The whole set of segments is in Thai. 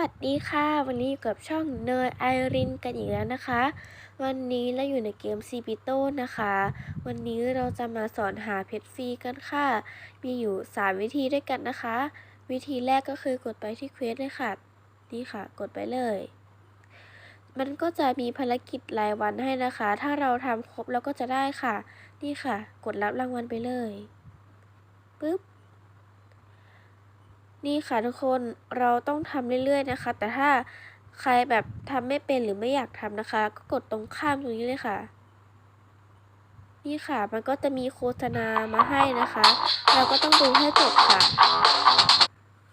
วัสดีค่ะ วันนี้อยู่กับช่องเนยไอรินกันอีกแล้วนะคะ วันนี้เราอยู่ในเกมซีปิโต้นะคะ วันนี้เราจะมาสอนหาเพชรฟรีกันค่ะ มีอยู่ 3 วิธีด้วยกันนะคะ วิธีแรกก็คือกดไปที่เควสเลยค่ะ นี่ค่ะ กดไปเลย มันก็จะมีภารกิจรายวันให้นะคะ ถ้าเราทำครบแล้วก็จะได้ค่ะ นี่ค่ะ กดรับรางวัลไปเลยปึ๊บ นี่ค่ะทุกคนเราต้องทำเรื่อยๆนะคะ แต่ถ้าใครแบบทำไม่เป็นหรือไม่อยากทำนะคะ ก็กดตรงข้ามตรงนี้เลยค่ะ นี่ค่ะมันก็จะมีโฆษณามาให้นะคะ เราก็ต้องดูให้จบค่ะ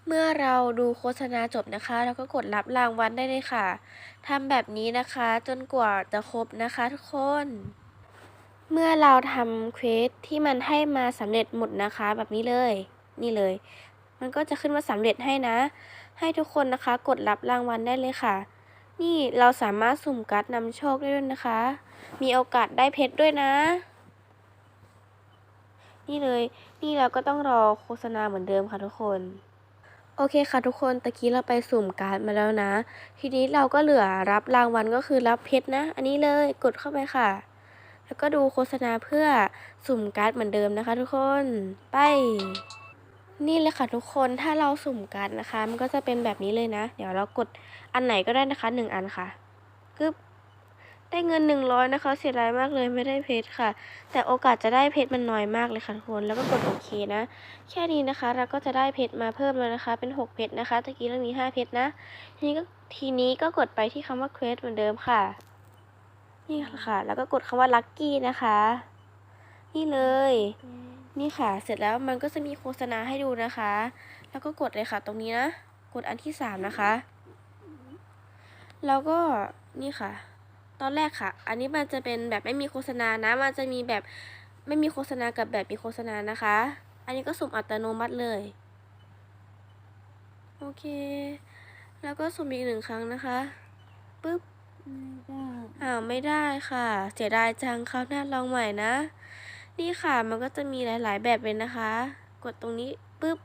เมื่อเราดูโฆษณาจบนะคะ เราก็กดรับรางวัลได้เลยค่ะทำแบบนี้นะคะ จนกว่าจะครบนะคะ ทุกคนเมื่อเราทำเควสที่มันให้มาสำเร็จหมดนะคะ แบบนี้เลย นี่เลย มันก็จะขึ้นว่าสำเร็จให้นะ ให้ทุกคนนะคะกดรับรางวัลได้เลยค่ะ นี่เราสามารถสุ่มการ์ดนำโชคได้ด้วยนะคะ มีโอกาสได้เพชรด้วยนะ นี่เลย นี่เราก็ต้องรอโฆษณาเหมือนเดิมค่ะทุกคนโอเคค่ะทุกคนตะกี้เราไปสุ่มการ์ดมาแล้วนะ ทีนี้เราก็เหลือรับรางวัลก็คือรับเพชรนะ อันนี้เลยกดเข้าไปค่ะ แล้วก็ดูโฆษณาเพื่อสุ่มการ์ดเหมือนเดิมนะคะ ทุกคนไป นี่เลยค่ะทุกคนถ้าเราสุ่มกันนะคะ มันก็จะเป็นแบบนี้เลยนะ เดี๋ยวเรากดอันไหนก็ได้นะคะหนึ่งอันค่ะกึบได้เงินหนึ่งร้อยนะคะเสียดายมากเลยไม่ได้เพชรค่ะ แต่โอกาสจะได้เพชรมันน้อยมากเลยค่ะทุกคนแล้วก็กดโอเคนะ แค่นี้นะคะ เราก็จะได้เพชรมาเพิ่มแล้วนะคะ เป็นหกเพชรนะคะตะกี้เรามีห้าเพชรนะทีนี้ก็ทีนี้ก็กดไปที่คำว่าเควสเหมือนเดิมค่ะ นี่ค่ะ แล้วก็กดคำว่าลัคกี้นะคะ นี่เลย นี่ค่ะ เสร็จแล้วมันก็จะมีโฆษณาให้ดูนะคะ แล้วก็กดเลยค่ะ ตรงนี้นะ กดอันที่สามนะคะ แล้วก็นี่ค่ะ ตอนแรกค่ะ อันนี้มันจะเป็นแบบไม่มีโฆษณานะ มันจะมีแบบไม่มีโฆษณากับแบบมีโฆษณานะคะ อันนี้ก็สุ่มอัตโนมัติเลย โอเค แล้วก็สุ่มอีกหนึ่งครั้งนะคะปึ๊บอ้าวไม่ได้ค่ะ เสียดายจังคราวหน้าลองใหม่นะ นี่ค่ะมันก็จะมีหลาย ๆ แบบเลยนะคะ กดตรงนี้ปุ๊บ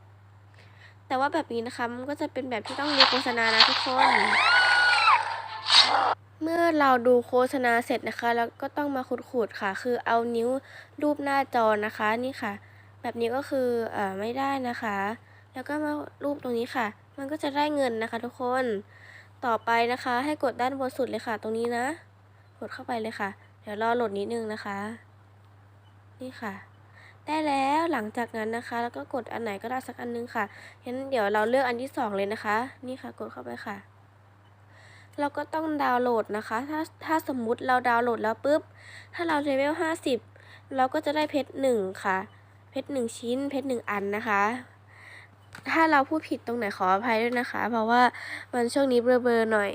แต่ว่าแบบนี้นะคะมันก็จะเป็นแบบที่ต้องดูโฆษณานะทุกคน เมื่อเราดูโฆษณาเสร็จนะคะแล้วก็ต้องมาขูดๆค่ะ คือเอานิ้วรูปหน้าจอนะคะนี่ค่ะ แบบนี้ก็คือเอ่อไม่ได้นะคะ แล้วก็มารูปตรงนี้ค่ะ มันก็จะได้เงินนะคะ ทุกคนต่อไปนะคะ ให้กดด้านบนสุดเลยค่ะ ตรงนี้นะ กดเข้าไปเลยค่ะ เดี๋ยวรอโหลดนิดนึงนะคะ นี่ค่ะ ได้แล้วหลังจากนั้นนะคะ แล้วก็กดอันไหนก็ได้สักอันนึงค่ะงั้นเดี๋ยวเราเลือกอันที่สองเลยนะคะ นี่ค่ะ กดเข้าไปค่ะ เราก็ต้องดาวน์โหลดนะคะ ถ้าถ้าสมมุติเราดาวน์โหลดแล้วปุ๊บ ถ้าเราเลเวลห้าสิบเราก็จะได้เพชรหนึ่งค่ะ เพชรหนึ่งชิ้น เพชรหนึ่งอันนะคะถ้าเราพูดผิดตรงไหนขออภัยด้วยนะคะ เพราะว่ามันช่วงนี้เบลอๆหน่อย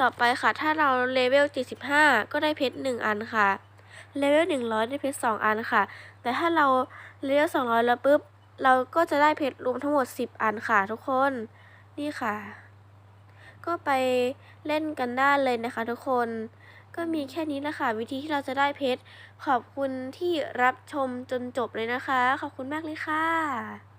ต่อไปค่ะ ถ้าเราเลเวล75 ก็ได้เพชร1อันค่ะ เลเวล100 ได้เพชร2อันค่ะ แต่ถ้าเราเลเวล200 แล้วปุ๊บ เราก็จะได้เพชรรวมทั้งหมด 10 อันค่ะทุกคน นี่ค่ะ ก็ไปเล่นกันได้เลยนะคะทุกคน ก็มีแค่นี้ละค่ะ วิธีที่เราจะได้เพชร ขอบคุณที่รับชมจนจบเลยนะคะ ขอบคุณมากเลยค่ะ